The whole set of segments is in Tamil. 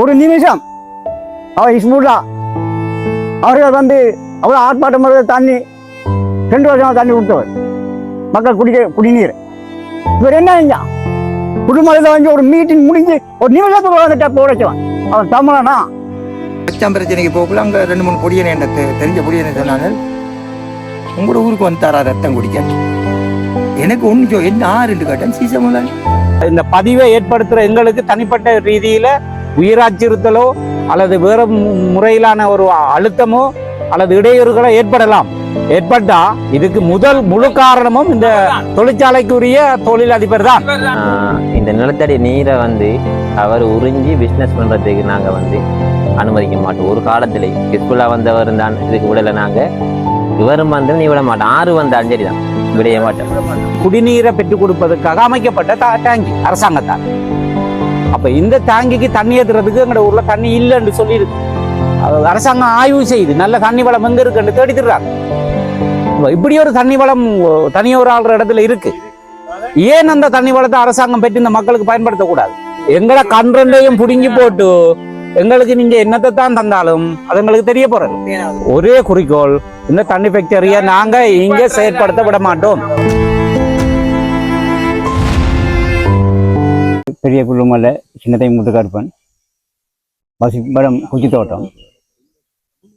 ஒரு நிமிஷம். அவர் இஸ்மூட்டா அவர்கள் வந்து அவ்வளோ ஆர்ப்பாட்டம் தண்ணி ரெண்டு வருஷமா தண்ணி விட்டவர் மக்கள் குடிக்க குடிநீர். இவர் என்ன செஞ்சான்? குடும்பத்தில் வந்து ஒரு மீட்டிங் முடிஞ்சு ஒரு நிமிஷத்துக்கு வந்து டப்பு உடைச்சவன் அவன் தமிழனா? கச்சாம் பிரச்சனைக்கு போகல அங்கே ரெண்டு மூணு பொடியனை என்ன தெரிஞ்ச பொடியனை சொன்னாங்க உங்களோட ஊருக்கு வந்து தரா ரத்தம் குடிக்க? எனக்கு ஒன்று என்ன ஆறுன்னு கேட்டேன். சீசமுலான் இந்த பதிவை ஏற்படுத்துற எங்களுக்கு தனிப்பட்ட ரீதியில உயிர் அச்சுறுத்தலோ அல்லது வேற முறையிலான ஒரு அழுத்தமோ அல்லது இடையூறுகளோ ஏற்படலாம். ஏற்பட்டா இதுக்கு முதல் முழு காரணமும் இந்த தொழிற்சாலைக்குரிய தொழில் அதிபர் தான் இந்த நிலத்தடி நீரை வந்து அவர் உறிஞ்சி பிஸ்னஸ் பண்றதுக்கு நாங்க வந்து அனுமதிக்க மாட்டோம். ஒரு காலத்துல ஹிஸ்புல்லா வந்தவர் தான் இதுக்கு விடலை நாங்க. இவரும் வந்து நீ விட மாட்டோம் ஆறு வந்தாலும் சரிதான் விடைய மாட்டோம். குடிநீரை பெற்றுக் கொடுப்பதற்காக அமைக்கப்பட்ட டேங்கி அரசாங்கத்தால் அப்ப இந்த டேங்கிக்கு தண்ணி ஏற்றுறதுக்கு எங்களோட ஊர்ல தண்ணி இல்லைன்னு சொல்லியிருக்கு அரசாங்கம் ஆய்வு செய்யுது நல்ல தண்ணி வளம் எங்கே இருக்குன்னு தேடித்துறாங்க இப்படி ஒரு தண்ணி வளம் தனியொரு ஆள்ற இடத்துல இருக்கு. ஏன் அந்த தண்ணி வளத்தை அரசாங்கம் பெற்று இந்த மக்களுக்கு பயன்படுத்தக்கூடாது? எங்களை கன்றண்டையும் புடுங்கி போட்டு எங்களுக்கு நீங்க என்னத்தை தான் தந்தாலும் அது எங்களுக்கு தெரிய போறது. ஒரே குறிக்கோள் இந்த தண்ணி ஃபேக்டரியை நாங்க இங்க செயற்படுத்த விட மாட்டோம். பெரிய குள்ளுமலை சின்னத்தை முத்துக்கருப்பன். வசிப்படம் குச்சி தோட்டம்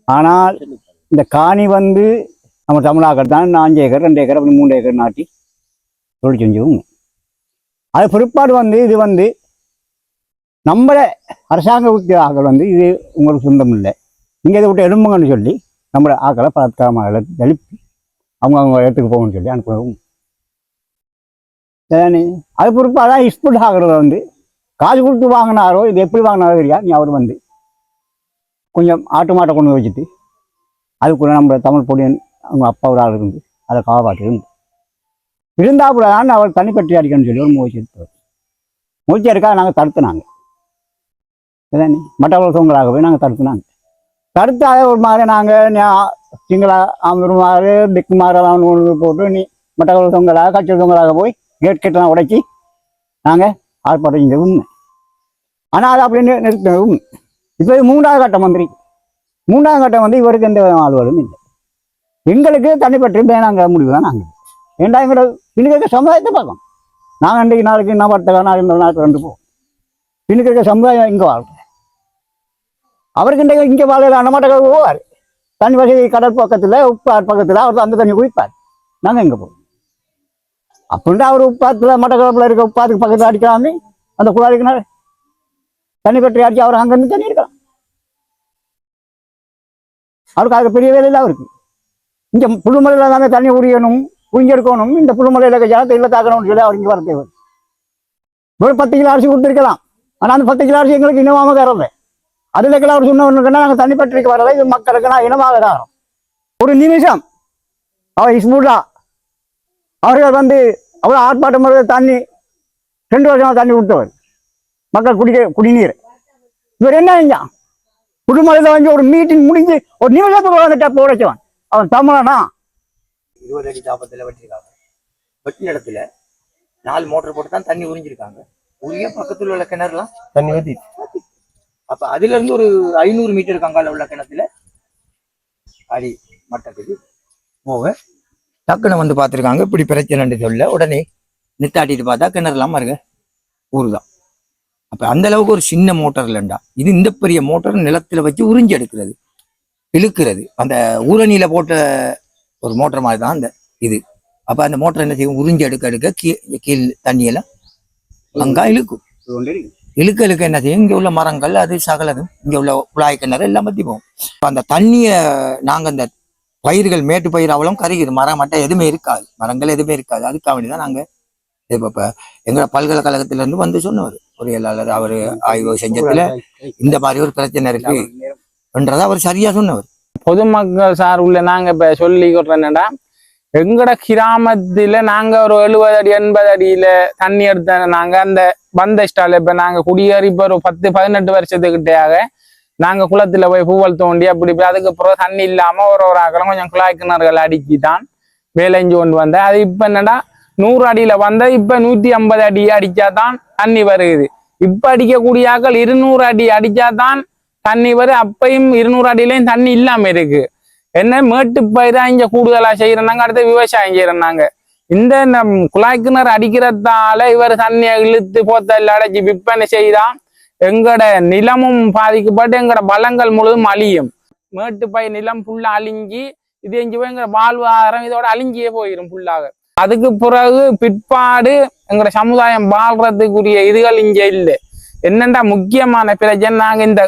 ஆனால் இந்த காணி வந்து நம்ம தமிழாக்கள் தான். அஞ்சு ஏக்கர் ரெண்டு ஏக்கர் அப்படி மூணு ஏக்கர் நாட்டி தொழில் செஞ்சவங்க. அது பிற்பாடு வந்து இது வந்து நம்மள அரசாங்க ஆக்கள் வந்து இது உங்களுக்கு சொந்தம் இல்லை. நீங்கள் இதை விட்டு எழும்புங்கன்னு சொல்லி நம்மளை ஆக்களை பலத்காரமாக எழுப்பி அவங்க அவங்க இடத்துக்கு போகணும்னு சொல்லி அனுப்புவோம் சரிதானே அது பொறுப்பு அதான் இஸ்புட் ஆகிறத வந்து. காசு கொடுத்து வாங்கினாரோ இது எப்படி வாங்கினாரோ தெரியா? நீ அவர் வந்து. கொஞ்சம் ஆட்டு மாட்டை கொண்டு வச்சுட்டு. அதுக்குள்ள நம்ம தமிழ் பொடியன் அவங்க அப்பா ஒரு ஆள் இருந்து அதை காப்பாற்றி இருந்து. கூட தான் அவர் தண்ணி கட்டி அடிக்கணும்னு சொல்லி ஒரு முயற்சி எடுத்தார். முயற்சி எடுக்காத நாங்கள் தடுத்துனாங்க. சரிதானே மற்றவர்கள் போய் நாங்கள் தடுத்துனாங்க. தடுத்து ஒரு மாதிரி நாங்கள் சிங்களா ஒரு மாதிரி திக்கு மாதிரி ஒன்று போட்டு நீ மற்றவர்கள் தொங்கலாக கட்சி தொங்கலாக போய் கேட் கட்டெல்லாம் உடைச்சி நாங்கள் ஆர்ப்பாட்டம் செஞ்சவும் உண்மை ஆனால் அது அப்படின்னு நிறுத்தவும் உண்மை இப்போ இது மூன்றாவது கட்டம் மந்திரி. மூன்றாவது கட்டம் வந்து இவருக்கு எந்த விதமான ஆளுவலும் இல்லை. எங்களுக்கு தனிப்பட்டு வேணாங்கிற முடிவு தான் நாங்கள். ஏண்டா எங்களோட இன்னைக்கு சமுதாயத்தை பார்க்கணும். நாங்கள் இன்றைக்கு நாளைக்கு என்ன படுத்த நாளைக்கு இந்த ரெண்டு போவோம் இன்னைக்கு இருக்க சமுதாயம் இங்கே வாழ்க்கை அவருக்கு இன்றைக்கு இங்கே வாழ அண்ணமாட்ட போவார். தண்ணி வசதி கடல் பக்கத்தில் உப்பார் பக்கத்தில் அவர் அந்த தண்ணி குடிப்பார். நாங்கள் எங்கே போவோம்? அப்படின்ட்டு அவர் உப்பாத்துல மட்டக்களப்பில் இருக்க உப்பாத்துக்கு பக்கத்தில் அடிக்கலாமே அந்த குழாய்க்குனால தண்ணி கட்டி அடிச்சு அவர் அங்கேருந்து தண்ணி எடுக்கலாம். அவருக்கு அது பெரிய வேலை இல்லை அவருக்கு. இங்கே புல்லுமலையில் தானே தண்ணி உரியணும் உறிஞ்செடுக்கணும் இந்த புல்லுமலையில் இருக்க ஜனத்தை இல்லை தாக்கணும்னு சொல்லி அவர் இங்கே வர தேவை ஒரு பத்து கிலோ அரிசி கொடுத்துருக்கலாம். ஆனால் அந்த பத்து கிலோ அரிசி எங்களுக்கு இனமாக தரல. அதில் இருக்கிற அவர் சொன்னவனுக்குன்னா நாங்கள் தண்ணி பற்றிக்கு வரல இது மக்களுக்கு நான் இனமாக தரோம் ஒரு நிமிஷம். அவர் இஸ்மூட்டா அவர்கள் வந்து அவ்வளோ ஆர்ப்பாட்டம் பண்ண தண்ணி ரெண்டு வருஷமா தண்ணி விட்டவர் மக்கள் குடிக்க குடிநீர். இவர் என்ன செஞ்சான் குடும்பத்தில் வந்து ஒரு மீட்டிங் முடிஞ்சு ஒரு நிமிஷத்துக்கு வந்து டப்பு உடைச்சவன் அவன் தமிழனா? இருபது அடி தாப்பத்தில் வெட்டியிருக்காங்க. வெட்டின இடத்துல நாலு மோட்டர் போட்டு தான் தண்ணி உறிஞ்சிருக்காங்க. உரிய பக்கத்துல உள்ள கிணறுலாம் தண்ணி ஊற்றி அப்ப அதுல இருந்து ஒரு ஐநூறு மீட்டர் கங்கால உள்ள கிணத்துல அடி மட்டத்துக்கு போக டக்குன்னு வந்து பார்த்துருக்காங்க. இப்படி பிரச்சனைன்னு சொல்ல உடனே நித்தாட்டிட்டு பார்த்தா கிணறுலாம் பாருங்க ஊருதான். அப்ப அந்த அளவுக்கு ஒரு சின்ன மோட்டர் இல்லைண்டா. இது இந்த பெரிய மோட்டார் நிலத்துல வச்சு உறிஞ்சி எடுக்கிறது. இழுக்கிறது. அந்த ஊரணியில் போட்ட ஒரு மோட்டர் மாதிரி தான் அந்த இது. அப்ப அந்த மோட்டர் என்ன செய்யும்? உறிஞ்சி எடுக்க எடுக்க கீ- கீழ் தண்ணியெல்லாம் அங்கா இழுக்கும். இழுக்க இழுக்க என்ன செய்யும்? இங்க உள்ள மரங்கள் அது சகலதும் இங்க உள்ள குழாய் கிணறு எல்லாம் பற்றி போகும். அந்த தண்ணியை நாங்க அந்த பயிர்கள் மேட்டு பயிர் அவ்வளவு கருகிது மரம் மட்டும் எதுவுமே இருக்காது. மரங்கள் எதுவுமே இருக்காது. அதுக்காக வேண்டி தான் நாங்க இப்ப இப்ப எங்க இருந்து வந்து சொன்னவர். பொறியியலாளர் அவரு ஆய்வு செஞ்சதுல இந்த மாதிரி ஒரு பிரச்சனை இருக்கு என்றதை அவர் சரியா சொன்னவர். பொதுமக்கள் சார் உள்ள நாங்க இப்ப சொல்லி என்னடா எங்கட கிராமத்துல நாங்க ஒரு எழுபது அடி எண்பது அடியில தண்ணி எடுத்த நாங்க அந்த பந்த ஸ்டால் இப்ப நாங்க குடியேறி இப்ப ஒரு பத்து பதினெட்டு வருஷத்துக்கிட்டையாக நாங்க குளத்துல போய் பூவல் தோண்டி அப்படி போய் அதுக்கப்புறம் தண்ணி இல்லாம ஒரு ஒரு ஆக்கலாம் கொஞ்சம் குழாய் கிணறுகள் அடிக்கி தான் வேலைஞ்சு கொண்டு வந்தேன். அது இப்ப என்னடா? நூறு அடியில வந்த இப்ப நூத்தி ஐம்பது அடி அடிச்சாதான் தண்ணி வருது. இப்ப அடிக்கக்கூடிய ஆக்கள் இருநூறு அடி அடிச்சாதான் தண்ணி வரும் அப்பயும் இருநூறு அடியிலையும் தண்ணி இல்லாம இருக்கு. என்ன மேட்டு பயிரா இங்க கூடுதலா செய்யறாங்க அடுத்து விவசாயம் செய்யறாங்க இந்த குழாய்க்கிணறு குழாய் கிணறு அடிக்கிறதால இவர் தண்ணியை இழுத்து போத்தல் அடைச்சி விற்பனை செய்தான். எங்கட நிலமும் பாதிக்கப்பட்டு எங்கட பலங்கள் முழுதும் அழியும். மேட்டு நிலம் ஃபுல்லா அழிஞ்சி இது எங்க போய் எங்கட வாழ்வாதாரம் இதோட அழிஞ்சியே போயிடும் ஃபுல்லாக அதுக்கு பிறகு பிற்பாடு எங்கட சமுதாயம் வாழ்றதுக்குரிய இதுகள் இங்க இல்லை. என்னண்டா முக்கியமான பிரச்சனை? நாங்க இந்த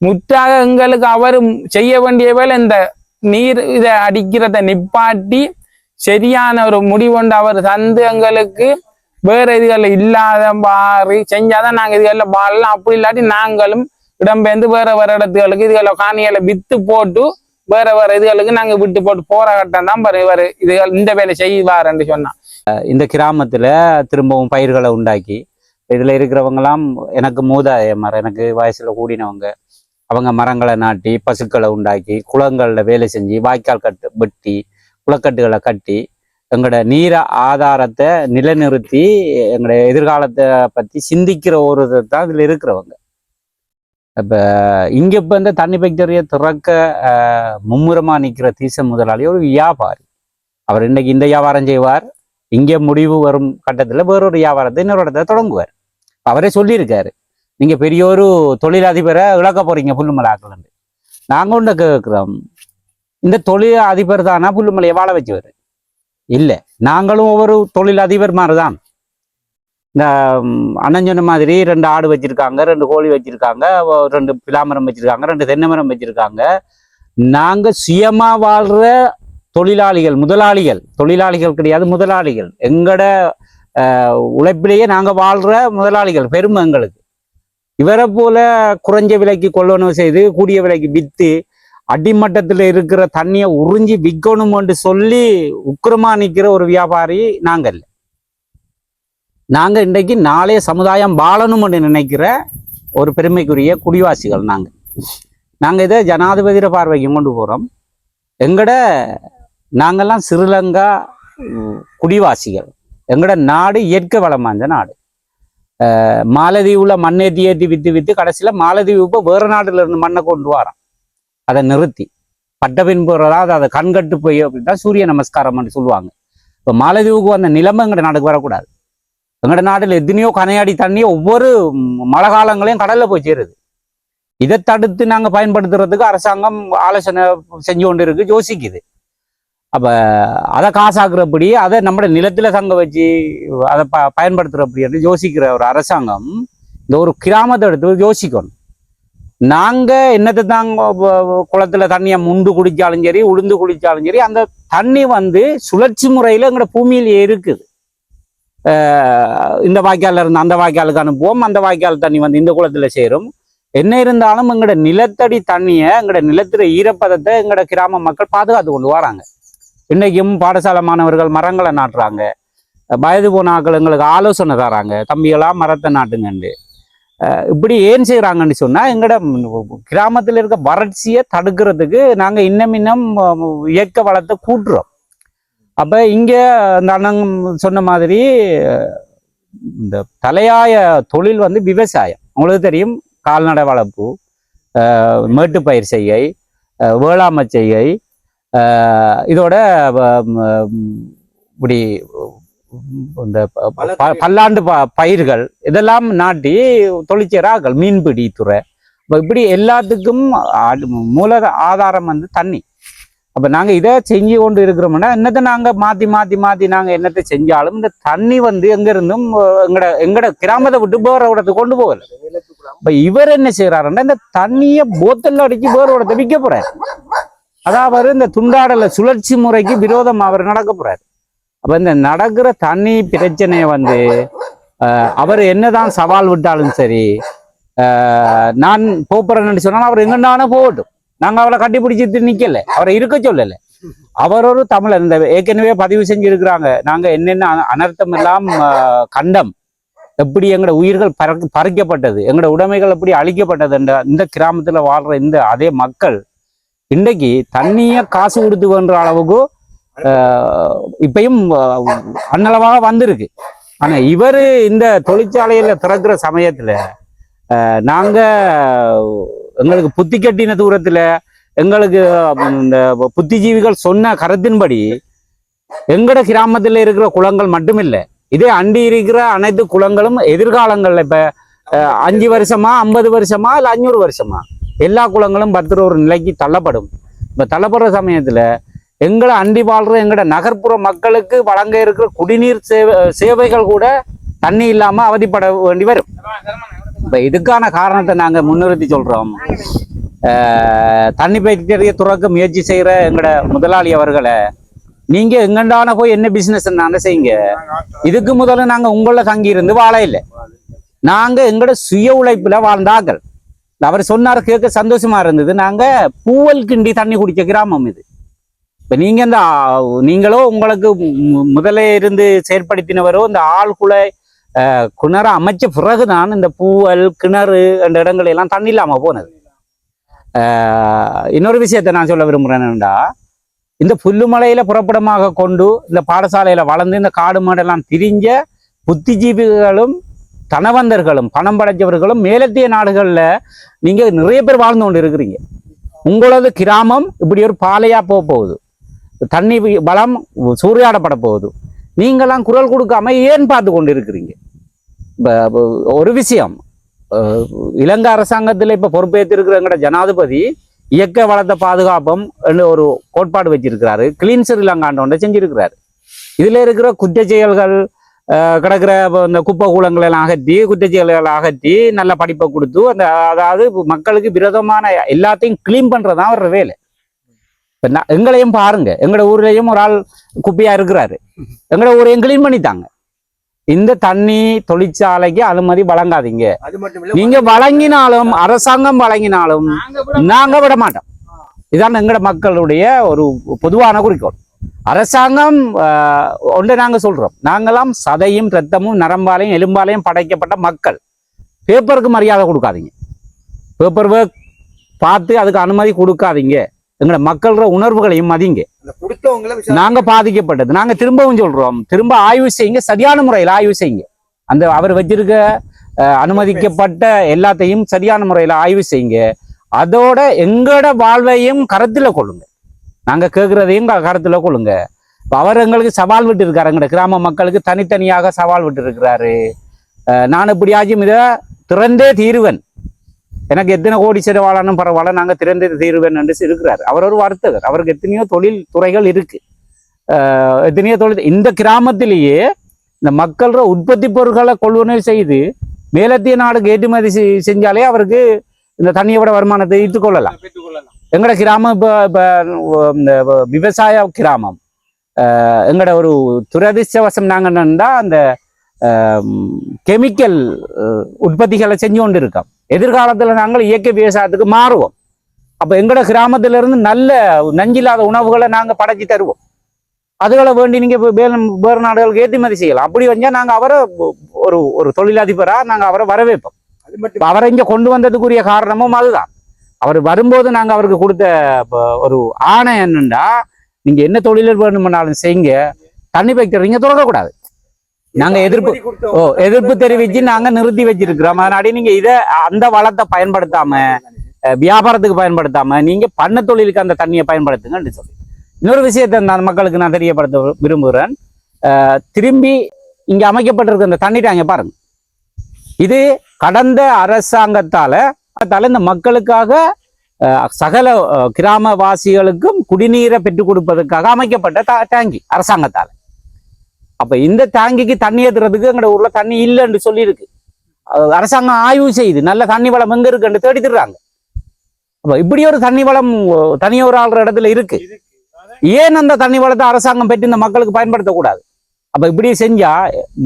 முற்றாக எங்களுக்கு அவர் செய்ய வேண்டிய வேலை இந்த நீர் இதை அடிக்கிறத நிப்பாட்டி சரியான ஒரு முடிவொண்டு அவர் தந்து எங்களுக்கு வேற இதுகளில் இல்லாத மாறி செஞ்சாதான் நாங்க இதுகளில் வாழலாம் அப்படி இல்லாட்டி நாங்களும் இடம்பெயர்ந்து வேற வேற இடத்துகளுக்கு இதுகளை காணிகளை வித்து போட்டு வேற வேற இதுகளுக்கு நாங்க விட்டு போட்டு போற கட்டம் தான் பாரு இவர் இதுகள் இந்த வேலை செய்வாருன்னு சொன்னா. இந்த கிராமத்துல திரும்பவும் பயிர்களை உண்டாக்கி இதுல இருக்கிறவங்கலாம் எனக்கு மூதாதையமார் எனக்கு வயசுல கூடினவங்க அவங்க மரங்களை நாட்டி பசுக்களை உண்டாக்கி குளங்களில் வேலை செஞ்சு வாய்க்கால் கட்டு வெட்டி குளக்கட்டுகளை கட்டி எங்களோட நீர ஆதாரத்தை நிலைநிறுத்தி எங்களோட எதிர்காலத்தை பத்தி சிந்திக்கிற ஒரு தான் இதில் இருக்கிறவங்க. இப்போ இங்க இப்ப இந்த தண்ணி ஃபேக்டரியை திறக்க மும்முரமாக மும்முரமா நிக்கிற தீச முதலாளி ஒரு வியாபாரி. அவர் இன்னைக்கு இந்த வியாபாரம் செய்வார். இங்கே முடிவு வரும் கட்டத்துல வேறொரு வியாபாரத்தை இன்னொரு இடத்துல தொடங்குவார். அவரே சொல்லியிருக்காரு. நீங்க பெரிய ஒரு தொழிலதிபரை இழக்க போறீங்க புல்லுமலாக்கள் நாங்க ஒன்று கேட்குறோம் இந்த தொழில் அதிபர் தானா புல்லுமலையை வாழ வச்சவர். இல்லை. நாங்களும் ஒவ்வொரு தொழிலதிபர் மாதிரி தான் இந்த அண்ணன் சொன்ன மாதிரி ரெண்டு ஆடு வச்சிருக்காங்க ரெண்டு கோழி வச்சிருக்காங்க ரெண்டு பிலாமரம் வச்சிருக்காங்க ரெண்டு தென்னை மரம் வச்சிருக்காங்க. நாங்கள் சுயமாக வாழ்கிற தொழிலாளிகள் முதலாளிகள் தொழிலாளிகள் கிடையாது முதலாளிகள். எங்களோட உழைப்பிலேயே நாங்கள் வாழ்கிற முதலாளிகள் பெருமை எங்களுக்கு. இவரை போல குறைஞ்ச விலைக்கு கொள்ளணும் செய்து கூடிய விலைக்கு விற்று அடிமட்டத்தில் இருக்கிற தண்ணியை உறிஞ்சி விற்கணும்னு சொல்லி உக்கிரமா நிக்கிற ஒரு வியாபாரி நாங்கள் இல்லை. நாங்க இன்றைக்கு நாளைய சமுதாயம் வாழணும்னு நினைக்கிற ஒரு பெருமைக்குரிய குடிவாசிகள் நாங்க. நாங்க இதை ஜனாதிபதியிட பார்வைக்கு கொண்டு போறோம். எங்கட நாங்கள்லாம் ஸ்ரீலங்கா குடிவாசிகள். எங்கட நாடு இயற்கை வளம் வாய்ந்த நாடு. அஹ், மண்ணேத்தி ஏற்றி வித்து வித்து கடைசியில மாலதீவு இப்போ வேறு நாட்டுல இருந்து மண்ணை கொண்டு வரோம் அதை நிறுத்தி. பட்ட பின்புறதாவது அதை கண்கட்டு போய் அப்படின்னா சூரிய நமஸ்காரம்னு சொல்லுவாங்க. இப்போ மாலதீவுக்கு வந்த நிலைமை எங்கட நாடுக்கு வரக்கூடாது. எங்கட நாட்டில் எத்தனையோ கனையாடி தண்ணி ஒவ்வொரு மழை காலங்களையும் கடல்ல போய் சேருது. இதை தடுத்து நாங்க பயன்படுத்துறதுக்கு அரசாங்கம் ஆலோசனை செஞ்சு கொண்டு இருக்கு யோசிக்குது. அப்ப அதை காசாக்குறபடி அதை நம்ம நிலத்துல தங்க வச்சு அதை ப பயன்படுத்துறபடி யோசிக்கிற ஒரு அரசாங்கம் இந்த ஒரு கிராமத்தை எடுத்து யோசிக்கணும். நாங்க என்னத்தை தாங்க குளத்தில் குளத்துல தண்ணியை முண்டு குடிச்சாலும் சரி உளுந்து குடித்தாலும் சரி அந்த தண்ணி வந்து சுழற்சி முறையில எங்களோட பூமியில் இருக்குது. இந்த வாய்க்கால்ல இருந்து அந்த வாய்க்காலுக்கு அனுப்புவோம் அந்த வாய்க்கால் தண்ணி வந்து இந்த குளத்துல சேரும். என்ன இருந்தாலும் எங்களோட நிலத்தடி தண்ணியை எங்களோட நிலத்துல ஈரப்பதத்தை எங்களோட கிராம மக்கள் பாதுகாத்து கொண்டு வராங்க. இன்றைக்கும் பாடசாலை மாணவர்கள் மரங்களை நாட்டுறாங்க. வயது போன ஆக்கள் எங்களுக்கு ஆலோசனை தராங்க. தம்பிகளா மரத்தை நாட்டுங்கண்டு. இப்படி ஏன் செய்கிறாங்கன்னு சொன்னால் எங்களோட கிராமத்தில் இருக்க வறட்சியை தடுக்கிறதுக்கு நாங்கள் இன்னும் இன்னும் அஹ், இயற்கை வளத்தை கூட்டுறோம். அப்போ இங்கே அந்த அண்ணன் சொன்ன மாதிரி இந்த தலையாய தொழில் வந்து விவசாயம். உங்களுக்கு தெரியும் கால்நடை வளர்ப்பு மேட்டுப்பயிர் செய்கை வேளாண்மை செய்கை இதோட இப்படி இந்த பல்லாண்டு பயிர்கள் இதெல்லாம் நாட்டி தொழிற்சேராக்கள் மீன்பிடி துறை. இப்படி எல்லாத்துக்கும் மூல ஆதாரம் வந்து தண்ணி. அப்ப நாங்க இதை செஞ்சு கொண்டு இருக்கிறோம்னா என்னத்தை நாங்க மாத்தி மாத்தி மாத்தி நாங்க என்னத்தை செஞ்சாலும் இந்த தண்ணி வந்து எங்க இருந்தும் அஹ், எங்கட எங்கட கிராமத்தை விட்டு வேற இடத்துக்கு கொண்டு போகல. இப்ப இவர் என்ன செய்யறாருன்னா இந்த தண்ணிய போத்தல்ல அடிச்சு வேற இடத்தை விற்க போறாரு. அதாவது இந்த துண்டாடல சுழற்சி முறைக்கு விரோதம் அவர் நடக்க போறாரு. அப்போ இந்த நடக்கிற தண்ணி பிரச்சனையை வந்து அவர் என்னதான் சவால் விட்டாலும் சரி நான் போப்புறேன்னு சொன்னாலும் அவர் எங்கன்னாலும் போகட்டும். நாங்க அவளை கட்டி நிற்கல நிக்கல. அவரை இருக்க சொல்லலை. அவர் ஒரு தமிழர். இந்த ஏற்கனவே பதிவு செஞ்சுருக்கிறாங்க. நாங்க என்னென்ன அனர்த்தம் எல்லாம் கண்டம். எப்படி எங்களோட உயிர்கள் பறக்க பறிக்கப்பட்டது? எங்களோட உடைமைகள் எப்படி அழிக்கப்பட்டது? என்ற இந்த கிராமத்துல வாழ்ற இந்த அதே மக்கள் இன்றைக்கு தண்ணியை காசு கொடுத்து வேண்ட அளவுக்கு இப்பயும் அன்னளவாக வந்திருக்கு. ஆனா இவரு இந்த தொழிற்சாலையில திறக்கிற சமயத்துல நாங்க எங்களுக்கு புத்தி கட்டின தூரத்துல எங்களுக்கு இந்த புத்திஜீவிகள் சொன்ன கருத்தின்படி எங்கட கிராமத்துல இருக்கிற குளங்கள் மட்டுமில்ல இதே அண்டி இருக்கிற அனைத்து குளங்களும் எதிர்காலங்கள்ல இப்ப அஹ், அஞ்சு வருஷமா ஐம்பது வருஷமா இல்ல அஞ்சூறு வருஷமா எல்லா குளங்களும் பத்திர ஒரு நிலைக்கு தள்ளப்படும். இப்ப தள்ளப்படுற சமயத்துல எங்களை அண்டி வாழ்ற எங்களோட நகர்ப்புற மக்களுக்கு வழங்க இருக்கிற குடிநீர் சேவை சேவைகள் கூட தண்ணி இல்லாம அவதிப்பட வேண்டி வரும். இப்ப இதுக்கான காரணத்தை நாங்க முன்னிறுத்தி சொல்றோம். தண்ணி பைக்கரிய துறக்க முயற்சி செய்கிற எங்களோட முதலாளி அவர்களை நீங்க எங்கண்டான போய் என்ன பிசினஸ் செய்யுங்க. இதுக்கு முதல்ல நாங்க உங்கள தங்கி இருந்து வாழ இல்லை. நாங்க எங்கட சுய உழைப்புல வாழ்ந்தாக்கள் அவர் சொன்னார் கேட்க சந்தோஷமா இருந்தது. நாங்க பூவல் கிண்டி தண்ணி குடிக்க கிராமம் இது. இப்போ நீங்கள் இந்த நீங்களோ உங்களுக்கு மு- முதல்ல இருந்து செயற்படுத்தினவரோ இந்த ஆழ்குலை கிணறு அமைச்ச பிறகுதான் இந்த பூவல் கிணறு என்ற இடங்கள் எல்லாம் தண்ணி இல்லாமல் போனது. இன்னொரு விஷயத்தை நான் சொல்ல விரும்புறேன் என்னடா இந்த புல்லுமலையில் புறப்படமாக கொண்டு இந்த பாடசாலையில் வளர்ந்து இந்த காடு மாடெல்லாம் திரிஞ்ச புத்திஜீவிகளும் தனவந்தர்களும் பணம் படைச்சவர்களும் மேலத்திய நாடுகளில் நீங்கள் நிறைய பேர் வாழ்ந்து கொண்டு இருக்கிறீங்க. உங்களது கிராமம் இப்படி ஒரு பாலையாக போக போகுது. தண்ணி பலம் வளம் சூறையாடப்பட போகுது. நீங்களாம் குரல் கொடுக்காம ஏன் பார்த்து கொண்டு இருக்கிறீங்க ஒரு விஷயம். இலங்கை அரசாங்கத்தில் இப்போ பொறுப்பேற்றிருக்கிற எங்கட ஜனாதிபதி இயக்க வளத்தை பாதுகாப்பம் ஒரு கோட்பாடு வச்சிருக்கிறாரு. கிளீன் ஸ்ரீலங்காண்ட ஒன்றை செஞ்சிருக்கிறாரு. இதில் இருக்கிற குற்ற செயல்கள் கிடக்கிற இந்த குப்பை கூலங்களை எல்லாம் அகற்றி குற்ற செயல்களை அகற்றி நல்ல படிப்பை கொடுத்து அந்த அதாவது மக்களுக்கு விரோதமான எல்லாத்தையும் கிளீன் பண்றதுதான் அவரோட வேலை. இப்ப நான் எங்களையும் பாருங்க. எங்களோட ஊர்லயும் ஒரு ஆள் குப்பையா இருக்கிறாரு. எங்களோட ஊரையும் கிளீன் பண்ணித்தாங்க. இந்த தண்ணி தொழிற்சாலைக்கு அனுமதி வழங்காதீங்க. நீங்க வழங்கினாலும் அரசாங்கம் வழங்கினாலும் நாங்க விட மாட்டோம். இதான் எங்கட மக்களுடைய ஒரு பொதுவான குறிக்கோள். அரசாங்கம் ஒன்றை நாங்க சொல்றோம். நாங்களாம் சதையும் ரத்தமும் நரம்பாலையும் எலும்பாலையும் படைக்கப்பட்ட மக்கள். பேப்பருக்கு மரியாதை கொடுக்காதீங்க. பேப்பர் ஒர்க் பார்த்து அதுக்கு அனுமதி கொடுக்காதீங்க. எங்கட மக்களோட உணர்வுகளையும் மதிங்க. நாங்க பாதிக்கப்பட்டது. நாங்க திரும்பவும் சொல்றோம். திரும்ப ஆய்வு செய்யுங்க. சரியான முறையில் ஆய்வு செய்யுங்க. அந்த அவர் வச்சிருக்க அனுமதிக்கப்பட்ட எல்லாத்தையும் சரியான முறையில் ஆய்வு செய்யுங்க. அதோட எங்களோட வாழ்வையும் கருத்துல கொள்ளுங்க. நாங்க கேட்கறதையும் கருத்துல கொள்ளுங்க. அவர் எங்களுக்கு சவால் விட்டு இருக்காரு எங்கட கிராம மக்களுக்கு தனித்தனியாக சவால் விட்டு இருக்கிறாரு நான் எப்படியாச்சும் இதை திறந்தே தீருவன். எனக்கு எத்தனை கோடி செலவாளானும் பரவாயில்ல நாங்கள் திறந்து தீர்வேன் என்று இருக்கிறார். அவர் ஒரு வர்த்தகர். அவருக்கு எத்தனையோ தொழில் துறைகள் இருக்கு. எத்தனையோ தொழில் இந்த கிராமத்திலேயே இந்த மக்களோட உற்பத்தி பொருட்களை கொள்வனை செய்து மேலத்திய நாடுக்கு ஏற்றுமதி செய்- செஞ்சாலே அவருக்கு இந்த தண்ணியோட வருமானத்தை ஈட்டுக்கொள்ளலாம் எங்களோட எங்கட கிராமம் இப்போ இப்போ இந்த விவசாய கிராமம். எங்களோட எங்கட ஒரு துரதிர்ஷ்டவசம் நாங்கள் என்னன்னா அந்த கெமிக்கல் உற்பத்திகளை செஞ்சு கொண்டு இருக்கோம் எதிர்காலத்துல நாங்கள் இயற்கை விவசாயத்துக்கு மாறுவோம். அப்ப எங்கட கிராமத்துல இருந்து நல்ல நஞ்சில்லாத உணவுகளை நாங்க படைச்சு தருவோம். அதுகளை வேண்டி நீங்க இப்ப வேறு வேறு நாடுகளுக்கு ஏற்றுமதி செய்யலாம். அப்படி வந்தா நாங்க அவரை ஒரு ஒரு தொழிலதிபரா நாங்க அவரை வரவேற்போம். அது மட்டும் இப்ப அவரை இங்க கொண்டு வந்ததுக்குரிய காரணமும் அதுதான். அவர் வரும்போது நாங்க அவருக்கு கொடுத்த ஒரு ஆணை என்னன்னா நீங்க என்ன தொழில் வேணும்னாலும் செய்யுங்க. தண்ணி வைக்கிறீங்க தொடரக்கூடாது நாங்க எதிர்ப்பு ஓ எதிர்ப்பு தெரிவிச்சு நாங்க நிறுத்தி வச்சிருக்கிறோம். அதனால நீங்க இத அந்த வளத்தை பயன்படுத்தாம வியாபாரத்துக்கு பயன்படுத்தாம நீங்க பண்ண தொழிலுக்கு அந்த தண்ணியை பயன்படுத்துங்கன்னு சொல்லி. இன்னொரு விஷயத்தை நான் மக்களுக்கு நான் தெரியப்படுத்த விரும்புகிறேன் திரும்பி இங்க அமைக்கப்பட்டிருக்க இந்த தண்ணி டேங்க பாருங்க. இது கடந்த அரசாங்கத்தால அதால இந்த மக்களுக்காக சகல கிராமவாசிகளுக்கும் குடிநீரை பெற்றுக் கொடுப்பதற்காக அமைக்கப்பட்ட டேங்கி அரசாங்கத்தால. அப்ப இந்த டேங்கிக்கு தண்ணி ஏத்துறதுக்கு எங்கட ஊர்ல தண்ணி இல்லைன்னு சொல்லியிருக்கு. அரசாங்கம் ஆய்வு செய்யுது நல்ல தண்ணி வளம் எங்க இருக்குன்னு தேடி தர்றாங்க. அப்ப இப்படி ஒரு தண்ணி வளம் தனியொரு ஆள்ற இடத்துல இருக்கு. ஏன் அந்த தண்ணி வளத்தை அரசாங்கம் பெற்று இந்த மக்களுக்கு பயன்படுத்தக்கூடாது? அப்ப இப்படி செஞ்சா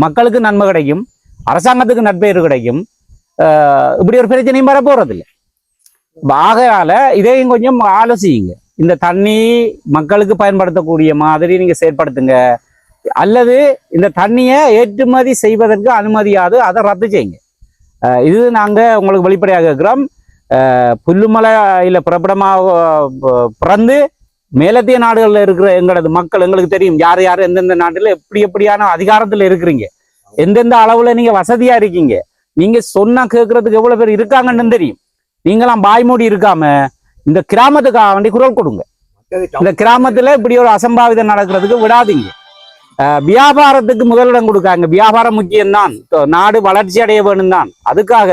மக்களுக்கு நன்மை கிடைக்கும் அரசாங்கத்துக்கு நட்பெயர் கிடைக்கும் இப்படி ஒரு பிரச்சனையும் வர போறதில்லை. ஆகையால இதையும் கொஞ்சம் ஆலோசியுங்க. இந்த தண்ணி மக்களுக்கு பயன்படுத்தக்கூடிய மாதிரி நீங்க செயற்படுத்துங்க. அல்லது இந்த தண்ணியை ஏற்றுமதி செய்வதற்கு அனுமதியாது அதை ரத்து செய்யுங்க. இது நாங்க உங்களுக்கு வெளிப்படையாக இருக்கிறோம் புல்லுமலையில அஹ், பிறந்து மேலத்திய நாடுகளில் இருக்கிற எங்களது மக்கள் எங்களுக்கு தெரியும் யார் யார் எந்தெந்த நாட்டில் எப்படி எப்படியான அதிகாரத்தில் இருக்கிறீங்க எந்தெந்த அளவுல நீங்க வசதியா இருக்கீங்க நீங்க சொன்னா கேட்கறதுக்கு எவ்வளவு பேர் இருக்காங்கன்னு தெரியும். நீங்களாம் பாய்மூடி இருக்காம இந்த கிராமத்துக்காக வேண்டி குரல் கொடுங்க. இந்த கிராமத்துல இப்படி ஒரு அசம்பாவிதம் நடக்கிறதுக்கு விடாதீங்க. வியாபாரத்துக்கு முதலிடம் கொடுக்காங்க. வியாபாரம் முக்கியம்தான். நாடு வளர்ச்சி அடைய வேணும் தான் அதுக்காக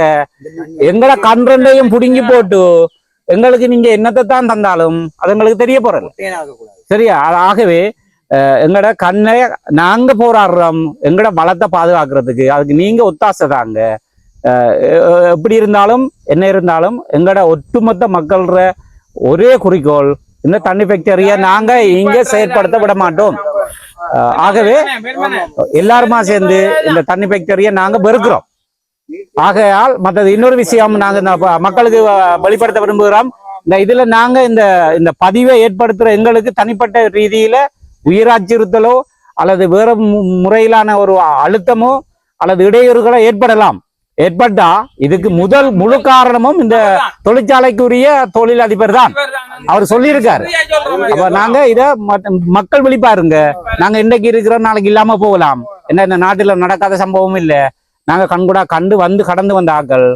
எங்களை கன்றண்டையும் புடுங்கி போட்டு எங்களுக்கு நீங்க என்னத்தை தான் தந்தாலும் அது எங்களுக்கு தெரிய போறது சரியா? ஆகவே அஹ், எங்களோட கண்ணை நாங்க போராடுறோம். எங்களோட வளத்தை பாதுகாக்கிறதுக்கு அதுக்கு நீங்க ஒத்தாசை தாங்க. எப்படி இருந்தாலும் என்ன இருந்தாலும் எங்களோட ஒட்டுமொத்த மக்கள்ற ஒரே குறிக்கோள் இந்த தண்ணி ஃபேக்டரியை நாங்க இங்க செயற்படுத்த விட மாட்டோம். ஆகவே எல்லாருமா சேர்ந்து இந்த தண்ணி ஃபேக்டரியை நாங்க வெறுக்கிறோம். ஆகையால் மற்றது இன்னொரு விஷயம் நாங்க இந்த மக்களுக்கு வெளிப்படுத்த விரும்புகிறோம். இந்த இதுல நாங்க இந்த இந்த பதிவை ஏற்படுத்துற எங்களுக்கு தனிப்பட்ட ரீதியில உயிராச்சுறுத்தலோ அல்லது வேற முறையிலான ஒரு அழுத்தமோ அல்லது இடையூறுகளோ ஏற்படலாம். ஏற்பட்டா இதுக்கு முதல் முழு காரணமும் இந்த தொழிற்சாலைக்குரிய தொழில் அதிபர் தான். அவர் சொல்லியிருக்காரு. அப்ப நாங்க இத மக்கள் விழிப்பாருங்க. நாங்க இன்னைக்கு இருக்கிறோம் நாளைக்கு இல்லாம போகலாம். என்ன இந்த நாட்டுல நடக்காத சம்பவம் இல்ல. நாங்க கண்கூடா கண்டு வந்து கடந்து வந்த ஆக்கள்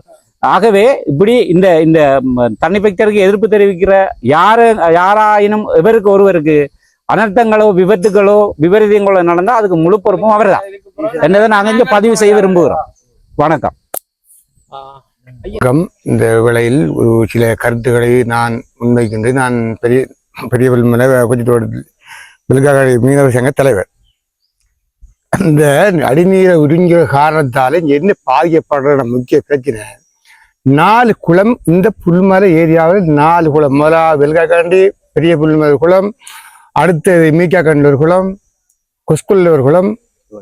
ஆகவே இப்படி இந்த இந்த தண்ணி ஃபேக்டரிக்கு எதிர்ப்பு தெரிவிக்கிற யாரு யாராயினும் இவருக்கு ஒருவருக்கு அனர்த்தங்களோ விபத்துகளோ விபரீதங்களோ நடந்தா அதுக்கு முழு பொறுப்பும் அவர்தான். என்னதை நாங்க இங்க பதிவு செய்ய விரும்புகிறோம். வணக்கம். வணக்கம் இந்த வேளையில் ஒரு சில கருத்துக்களை நான் முன்வைக்கின்றேன். நான் பெரிய பெரிய வில்மலை கொஞ்சத்தோடு விழுக்காடு மீனவர் சங்க தலைவர். அந்த அடிநீரை உறிஞ்சுற காரணத்தால் என்ன பாதிக்கப்படுற முக்கிய பிரச்சனை நாலு குளம் இந்த புல்மலை ஏரியாவில் நாலு குளம். முதலா வெல்காக்காண்டி பெரிய புல்மலை குளம். அடுத்தது மீக்காக்கண்டூர் குளம். கொஸ்குல்லூர் குளம்.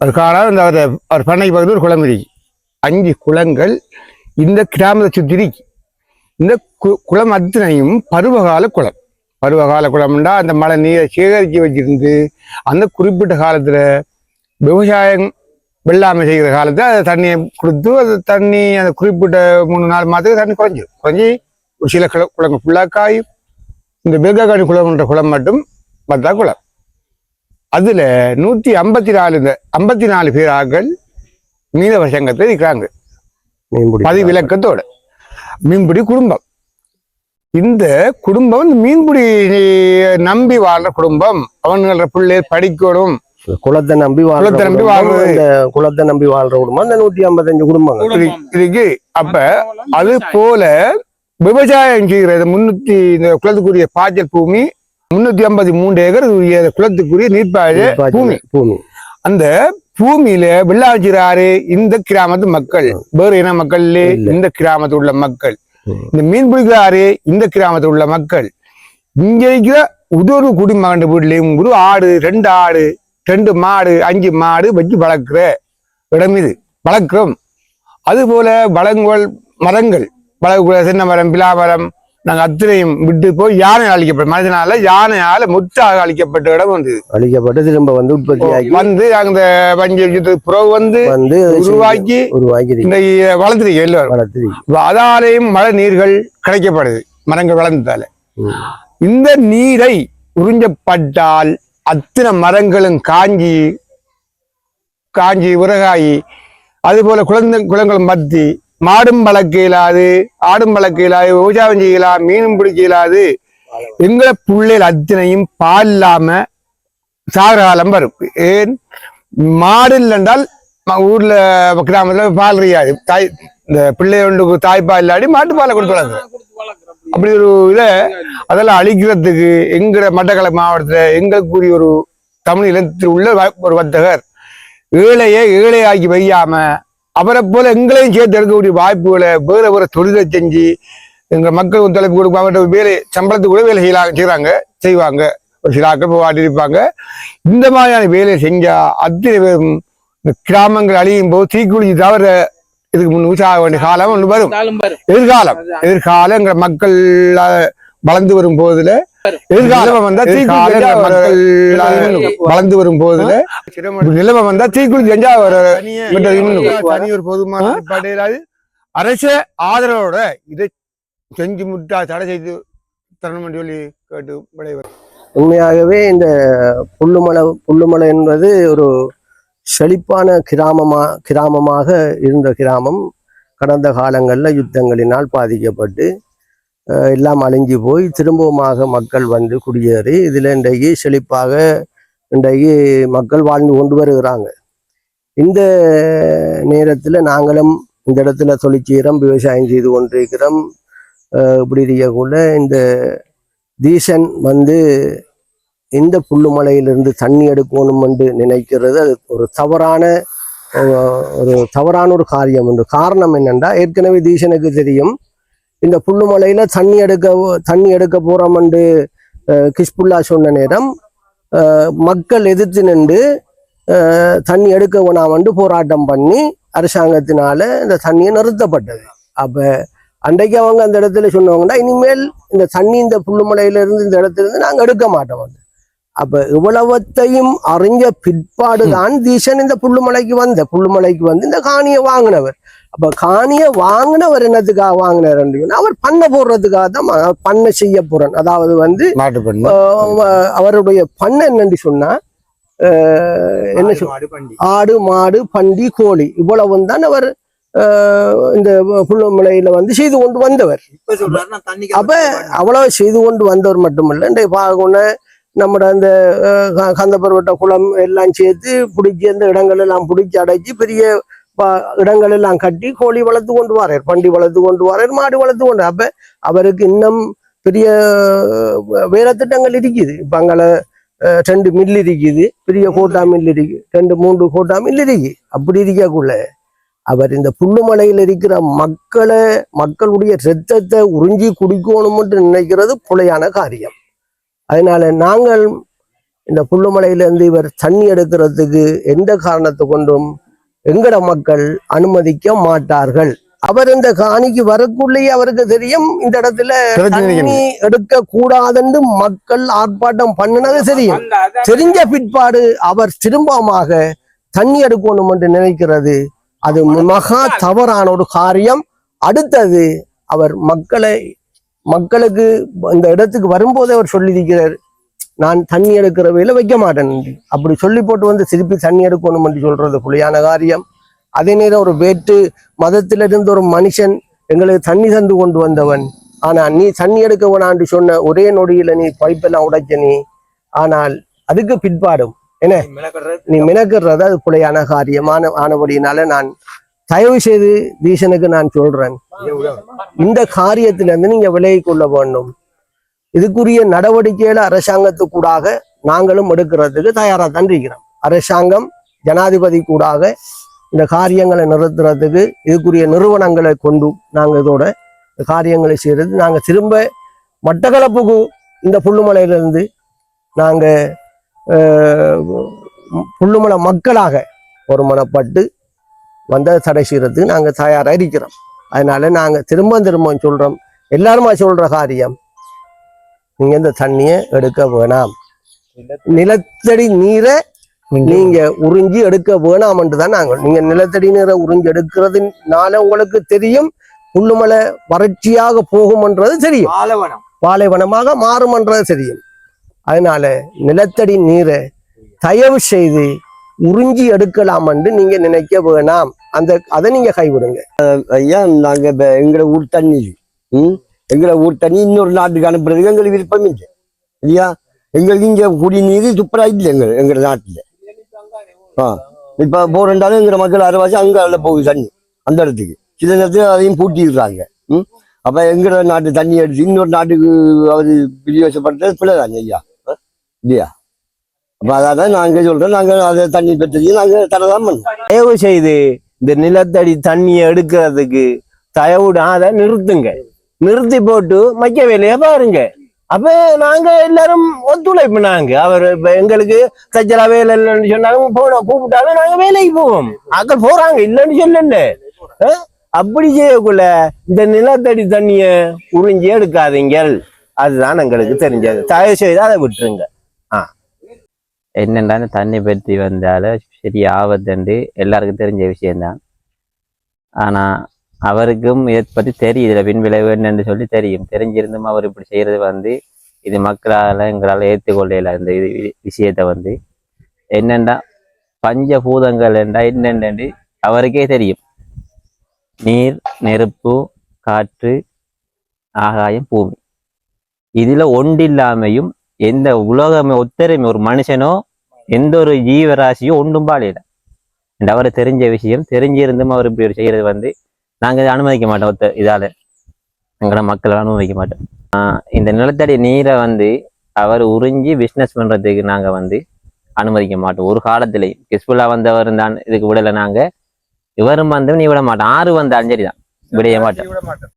ஒரு காலம் இந்த அவர் அவர் பண்ணை பகுதியில் ஒரு குளம் இருக்கு. அஞ்சு குளங்கள் இந்த கிராமத்தை சுற்றி இந்த கு- குளம் அத்தனையும் பருவகால குளம். பருவகால குளம்னா அந்த மழை நீரை சேகரித்து வச்சிருந்து அந்த குறிப்பிட்ட காலத்தில் விவசாயம் வெள்ளாமை செய்கிற காலத்தில் அதை தண்ணியை கொடுத்து அது தண்ணி அந்த குறிப்பிட்ட மூணு நாலு மாதத்துக்கு தண்ணி குறைஞ்சிடும் குறைஞ்சி ஒரு சில குள குளங்கள் ஃபுல்லாக காயும். இந்த பெர்காகாணி குளம்ன்ற குளம் மட்டும் பத்தா குளம். அதில் நூற்றி ஐம்பத்தி நாலு இந்த ஐம்பத்தி நாலு பேர் ஆக்கள் மீனவ சங்கத்தில் இருக்கிறாங்க. மீன்பிடி பதிவிலக்கத்தோட மீன்பிடி குடும்பம். இந்த குடும்பம் மீன்பிடி நம்பி வாழ்ற குடும்பம். அவங்கள பிள்ளைகள் படிக்கணும். குளத்தை நம்பி குளத்தை நம்பி குடும்பம், வாழ்றது. குளத்தை நம்பி வாழ்ற குடும்பம். அந்த நூத்தி ஐம்பத்தஞ்சு இரு- இருக்கு. அப்ப அது போல விவசாயம் செய்கிறது முன்னூத்தி இந்த குளத்துக்குரிய பாய்ச்சல் பூமி முன்னூத்தி ஐம்பத்தி மூன்று ஏக்கர் குளத்துக்குரிய நீர்ப்பாய்ச்ச பூமி. பூமி. அந்த பூமியில வெள்ளாச்சிராறு இந்த கிராமத்து மக்கள். வேறு இன மக்கள். இந்த கிராமத்தில் உள்ள மக்கள். இந்த மீன் பிடிக்கிறாரு இந்த கிராமத்தில் உள்ள மக்கள். இங்க இருக்கிற உதொரு குடிமகன் வீட்லயும் ஒரு ஆடு ரெண்டு ஆடு ரெண்டு மாடு அஞ்சு மாடு வச்சு வளர்க்குற இடம் இது. வளர்க்கிறோம். அது போல வளங்கள் மரங்கள். வளர்க்குற சின்ன மரம் பிலா மரம் நாங்க அத்தனையும் விட்டு போய் யானை அழிக்கப்பட்ட மனிதனால யானையால முற்றாக அழிக்கப்பட்ட இடம் வந்து அழிக்கப்பட்டு திரும்ப வந்து உற்பத்தி வந்து அந்த பஞ்சத்துக்கு புறவு வந்து வந்து உருவாக்கி உருவாக்கி இந்த வளர்த்துருக்கு எல்லாரும் வளர்த்து இப்ப அதாலேயும் மழை நீர்கள் கிடைக்கப்படுது மரங்கள் வளர்ந்ததால. இந்த நீரை உறிஞ்சப்பட்டால் அத்தனை மரங்களும் காஞ்சி காஞ்சி உரகாயி அதுபோல குழந்தை குளங்களும் மத்தி மாடும் வளர்க்க இயலாது ஆடும் வளர்க்க இயலாது விவசாயம் செய்யலாம் மீனும் பிடிக்க இயலாது. எங்களை பிள்ளைகள் அத்தனையும் பால் இல்லாம சாகர காலம் வரும். ஏன்? மாடு இல்லைன்றால் ஊர்ல கிராமத்துல பால் கிடையாது. தாய் இந்த பிள்ளை ஒன்றுக்கு தாய்ப்பால் இல்லாடி மாட்டுப்பாலை கொடுத்து வளர்க்குறோம். அப்படி ஒரு இதை அதெல்லாம் அழிக்கிறதுக்கு எங்கிற மட்டக்களப்பு மாவட்டத்துல எங்களுக்குரிய ஒரு தமிழ் இனத்தில் உள்ள வ- ஒரு வர்த்தகர் ஏழையை ஏழையாக்கி வையாம அவரை போல எங்களையும் சேர்த்து எடுக்கக்கூடிய வாய்ப்புகளை வேற வேற தொழிலை செஞ்சு எங்க மக்கள் ஒத்துழைப்பு கொடுப்பாங்க. வேலை சம்பளத்துக்கு கூட வேலை செய்யலாம் செய்றாங்க. செய்வாங்க. ஒரு சில ஆட்கள் போய் இருப்பாங்க. இந்த மாதிரியான வேலையை செஞ்சா அத்தனை பேரும் கிராமங்கள் அழியும் போது தீக்குளிச்சு தவிர இதுக்கு முன் சாக வேண்டிய காலம் ஒன்று வரும். எதிர்காலம் எதிர்காலம். எங்க மக்கள் வளர்ந்து வரும் போதுல எதிர்காலம் வந்தா வளர்ந்து வரும் போதுல நிலைமை வந்தா தீக்குளிச்சு எஞ்சா வர தனி ஒரு பொதுமான நிப்பாட்டையிலாது அரச ஆதரவோட இதை செஞ்சு முட்டா தடை செய்து தரணும் என்று சொல்லி கேட்டு விடைவர் உண்மையாகவே இந்த புல்லுமலை புல்லுமலை என்பது ஒரு செழிப்பான கிராமமா கிராமமாக இருந்த கிராமம். கடந்த காலங்களில் யுத்தங்களினால் பாதிக்கப்பட்டு எல்லாம் அழிஞ்சு போய் திரும்பவுமாக மக்கள் வந்து குடியேறி இதில் இன்றைக்கு செழிப்பாக இன்றைக்கு மக்கள் வாழ்ந்து கொண்டு வருகிறாங்க. இந்த நேரத்தில் நாங்களும் இந்த இடத்துல தொழிற்சீரம் விவசாயம் செய்து கொண்டிருக்கிறோம். இப்படி இருக்கக்குள்ள இந்த தீசன் வந்து இந்த புல்லுமலையிலிருந்து தண்ணி எடுக்கணும் என்று நினைக்கிறது. அது ஒரு தவறான ஒரு தவறான ஒரு காரியம். என்று காரணம் என்னென்னா ஏற்கனவே தீசனுக்கு தெரியும். இந்த புல்லுமலையில தண்ணி எடுக்க தண்ணி எடுக்க போகிறோம் என்று கிஷ்புல்லா சொன்ன நேரம் மக்கள் எதிர்த்து நின்று தண்ணி எடுக்க வேணாமண்டு போராட்டம் பண்ணி அரசாங்கத்தினால இந்த தண்ணியை நிறுத்தப்பட்டது. அப்போ அன்றைக்கு அவங்க அந்த இடத்துல சொன்னவங்கன்னா இனிமேல் இந்த தண்ணி இந்த புல்லுமலையிலிருந்து இந்த இடத்துல இருந்து நாங்கள் எடுக்க மாட்டோம் வந்து. அப்ப இவ்வளவத்தையும் அறிஞ்ச பிற்பாடுதான் தீசன் இந்த புல்லுமலைக்கு வந்த. புல்லுமலைக்கு வந்து இந்த காணியை வாங்கினவர். அப்ப காணியை வாங்கினவர் என்னத்துக்காக வாங்கினார் அவர் பண்ண போடுறதுக்காக தான் பண்ண செய்ய போறேன். அதாவது வந்து அவருடைய பண்ண என்னன்னு சொன்னா என்ன ஆடு மாடு பண்டி. கோழி இவ்வளவும் தான் அவர் இந்த புல்லுமலையில வந்து செய்து கொண்டு வந்தவர். அப்ப அவ்வளவு செய்து கொண்டு வந்தவர் மட்டுமல்ல இன்றைய பார்க்கணும்னா நம்மட அந்த அஹ், கந்தப்பருவட்ட குளம் எல்லாம் சேர்த்து பிடிச்சி அந்த இடங்கள் எல்லாம் பிடிச்சி அடைச்சி பெரிய ப- இடங்கள் எல்லாம் கட்டி கோழி வளர்த்து கொண்டு வரார் பண்டி வளர்த்து கொண்டு வரார் மாடு வளர்த்து கொண்டு அப்ப அவருக்கு இன்னும் பெரிய வேலை திட்டங்கள் இருக்குது. இப்போ அங்கே ரெண்டு மில் இருக்குது பெரிய கோட்டா மில் இருக்கு ரெண்டு மூன்று கோட்டா மில் இருக்கு. அப்படி இருக்கக்குள்ள அவர் இந்த புல்லுமலையில் இருக்கிற மக்களை மக்களுடைய ரத்தத்தை உறிஞ்சி குடிக்கணும்னு நினைக்கிறது புலையான காரியம். அதனால நாங்கள் இந்த புல்லுமலையிலிருந்து இவர் தண்ணி எடுக்கிறதுக்கு எந்த காரணத்தை கொண்டும் எங்கட மக்கள் அனுமதிக்க மாட்டார்கள். அவர் இந்த காணிக்கு வரக்குள்ளேயே அவருக்கு தெரியும் இந்த இடத்துல தண்ணி எடுக்க கூடாதுன்னு மக்கள் ஆர்ப்பாட்டம் பண்ணினது தெரியும். தெரிஞ்ச பிற்பாடு அவர் திரும்பமாக தண்ணி எடுக்கணும் என்று நினைக்கிறது. அது மகா தவறான ஒரு காரியம். அடுத்தது அவர் மக்களை மக்களுக்கு இந்த இடத்துக்கு வரும்போதே அவர் சொல்லியிருக்கிறார் நான் தண்ணி எடுக்கிற வேலை வைக்க மாட்டேன். அப்படி சொல்லி போட்டு வந்து திருப்பி தண்ணி எடுக்கணும் என்று சொல்றது புலியான காரியம். அதே நேரம் ஒரு வேற்று மதத்திலிருந்து ஒரு மனுஷன் எங்களுக்கு தண்ணி தந்து கொண்டு வந்தவன். ஆனா நீ தண்ணி எடுக்க வேணான்னு சொன்ன ஒரே நொடியில நீ பைப்பெல்லாம் உடைச்ச நீ. ஆனால் அதுக்கு பிற்பாடும் மெனக்கடுறது? நீ மினக்கிறது அது பிழையான காரியமான ஆனபடினால நான் தயவு செய்து தீசனுக்கு நான் சொல்றேன். இந்த காரியத்திலிருந்து நீங்க விலகி கொள்ள வேண்டும். இதுக்குரிய நடவடிக்கைகளை அரசாங்கத்துக்கூடாக நாங்களும் எடுக்கிறதுக்கு தயாராக தான் இருக்கிறோம். அரசாங்கம் ஜனாதிபதி கூடாக இந்த காரியங்களை நிறுத்துறதுக்கு இதுக்குரிய நிறுவனங்களை கொண்டு நாங்கள் இதோட காரியங்களை செய்யறது. நாங்கள் திரும்ப மட்டக்களப்புக்கு இந்த புல்லுமலையிலிருந்து நாங்கள் புல்லுமலை மக்களாக ஒருமனப்பட்டு வந்த தடை செய்யறதுக்கு நாங்க தயாரா இருக்கிறோம். அதனால நாங்க திரும்ப திரும்ப சொல்றோம். எல்லாருமா சொல்ற காரியம் நீங்க இந்த தண்ணியை எடுக்க வேணாம். நிலத்தடி நீரை நீங்க உறிஞ்சி எடுக்க வேணாம்ன்ட்டு தான் நாங்கள். நீங்க நிலத்தடி நீரை உறிஞ்சி எடுக்கிறதுனால உங்களுக்கு தெரியும். புல்லுமலை வறட்சியாக போகும்ன்றது தெரியும். பாலவனம். பாலைவனமாக மாறும்ன்றது தெரியும். அதனால நிலத்தடி நீரை தயவு செய்து உறிஞ்சி எடுக்கலாம் என்று நீங்க நினைக்க வேணாம். அந்த அதை நீங்க கைவிடுங்க. ஐயா நாங்க எங்களை ஊர் தண்ணி. ம்? எங்களை ஊர் தண்ணி இன்னொரு நாட்டுக்கு அனுப்புறதுக்கு எங்களுக்கு விருப்பம் இல்லை. இல்லையா? எங்களுக்கு இங்க குடிநீர் துப்புரா இல்லை எங்க எங்க நாட்டுல. ஆ. இப்ப போறண்டாலும் எங்க மக்கள் அரைவாசி அங்க அதில் போகுது தண்ணி அந்த இடத்துக்கு. சில நேரத்தில் அதையும் பூட்டிடுறாங்க. ம்? அப்ப எங்க நாட்டு தண்ணி எடுத்து இன்னொரு நாட்டுக்கு அவர் பிரியோசப்படுறது பிள்ளை தானே ஐயா? ஆ? இல்லையா? அப்ப அதான் நாங்க சொல்றோம். நாங்க அதை தண்ணி பெற்று நாங்க தரதான் பண்ணோம். தயவு செய்து இந்த நிலத்தடி தண்ணியை எடுக்கிறதுக்கு தயவுட அதை நிறுத்துங்க. நிறுத்தி போட்டு மக்க வேலையை பாருங்க. அப்ப நாங்க எல்லாரும் ஒத்துழைப்பு நாங்க. அவர் இப்ப எங்களுக்கு கச்சரா வேலை இல்லைன்னு சொன்னாலும் போன கூப்பிட்டாலும் நாங்க வேலைக்கு போவோம். அக்கள் போறாங்க இல்லைன்னு சொல்லல. அப்படி செய்யக்குள்ள இந்த நிலத்தடி தண்ணிய உறிஞ்சி எடுக்காதீங்கள். அதுதான் எங்களுக்கு தெரிஞ்சது. தயவு செய்து அதை விட்டுருங்க. என்னென்னா இந்த தண்ணி பற்றி வந்தால சரி ஆபத்துண்டு எல்லாருக்கும் தெரிஞ்ச விஷயம்தான். ஆனா அவருக்கும் இதை பற்றி தெரியும் இதில் பின் விளைவு சொல்லி தெரியும். தெரிஞ்சிருந்தும் அவர் இப்படி செய்யறது வந்து இது மக்களால் எங்களால் ஏற்றுக்கொள்ளல இந்த இது வி- விஷயத்தை வந்து. என்னென்னா பஞ்சபூதங்கள் என்றா என்னென்னு அவருக்கே தெரியும். நீர் நெருப்பு காற்று ஆகாயம் பூமி. இதில் ஒன்றில்லாமையும் எந்த உலகமே ஒத்தரையுமே ஒரு மனுஷனோ எந்த ஒரு ஜீவராசியும் ஒன்றும் பாலையில. அண்ட் அவர் தெரிஞ்ச விஷயம் தெரிஞ்சிருந்தும் அவர் இப்படி ஒரு செய்யறது வந்து நாங்க இதை அனுமதிக்க மாட்டோம் ஒத்த இதால. எங்களோட மக்கள் அனுமதிக்க மாட்டோம். ஆஹ் இந்த நிலத்தடி நீரை வந்து அவர் உறிஞ்சி பிஸ்னஸ் பண்றதுக்கு நாங்க வந்து அனுமதிக்க மாட்டோம். ஒரு காலத்திலையும். கிஸ்புல்லா வந்தவர் தான் இதுக்கு விடலை நாங்க. இவரும் வந்து நீ விட மாட்டோம் ஆறு வந்தாலும் சரிதான். விடைய மாட்டோம்.